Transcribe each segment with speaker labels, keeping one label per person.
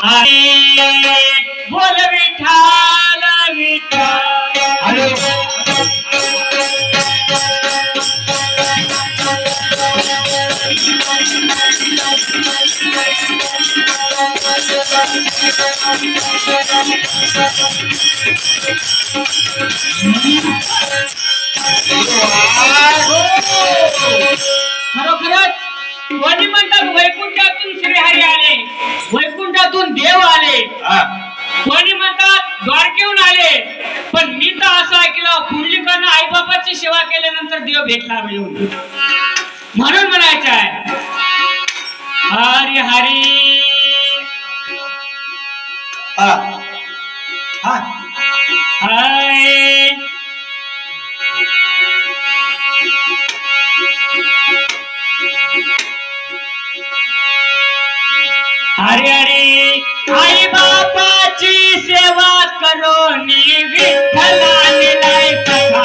Speaker 1: आणि बोल विठाल विठाल
Speaker 2: अरे
Speaker 1: खरोखरच कोणी म्हणतात वैकुंठातून श्रीहरी आले. वैकुंठातून देव आले. कोणी म्हणतात द्वारकेहून आले. पण मी तर असं ऐकलं पुंडलिकानं आईबापाची सेवा केल्यानंतर देव भेटला मिळून म्हणून म्हणायचं आहे. हरी हरी.
Speaker 2: हा.
Speaker 1: हरे हरे आई बापाची सेवा करो नी विठ्ठलाने लाय सखा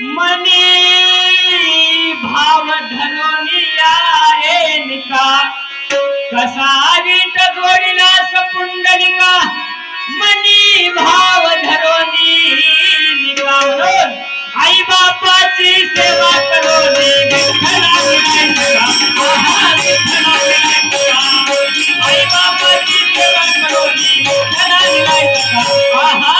Speaker 1: मनी भाव धनुनी रेणिका कसा विट जोडीला सपुंडलिका। मनी भाव धरोनी निकालोन आई बापाची सेवा करोनी विठ्ठला विनायका आहा विठ्ठला आई बापाची सेवा करोनी विठ्ठला आहा!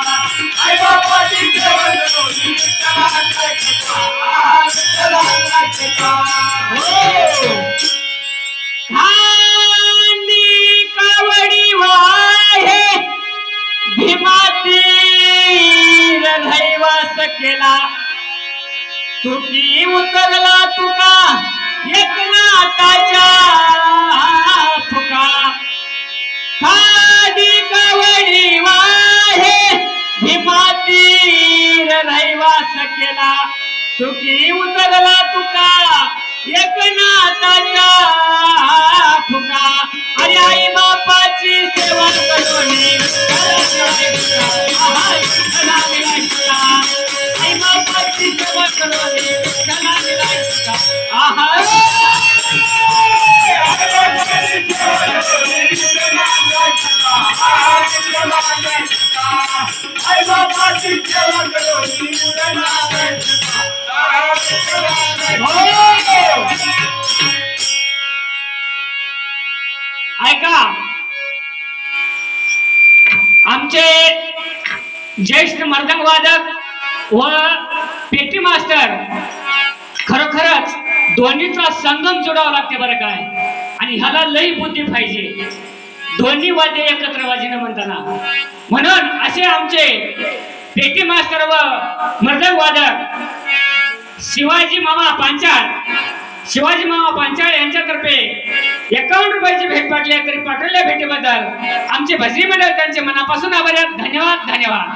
Speaker 1: केला. तुकी उतरला तुका केला. तुकी उतरला तुका. एक एकनाथाच्या फुका. अरे आई बापाची सेवा करोनी आई बापाची सेवा करोनी ऐका. आमचे ज्येष्ठ मर्दंग वादक व पेटी मास्टर खरोखरच दोन्हीचा संगम जोडावा लागते बरं काय आणि ह्याला लई बुद्धी पाहिजे. दोन्ही वाद्य एकत्र वाजणं म्हणताना. म्हणून असे आमचे पेटी मास्टर व मर्दंग वादक शिवाजी मामा पांचाळ शिवाजी मामा पांचाळ यांच्यातर्फे एकावन्न रुपयाची भेट पाटल्या तरी पाठवल्या भेटीबद्दल. आमचे भजनी मंडळ त्यांचे मनापासून आभार धन्यवाद धन्यवाद.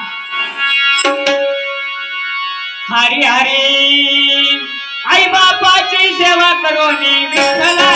Speaker 1: हरी हरी. आई बापाची सेवा करून विठ्ठला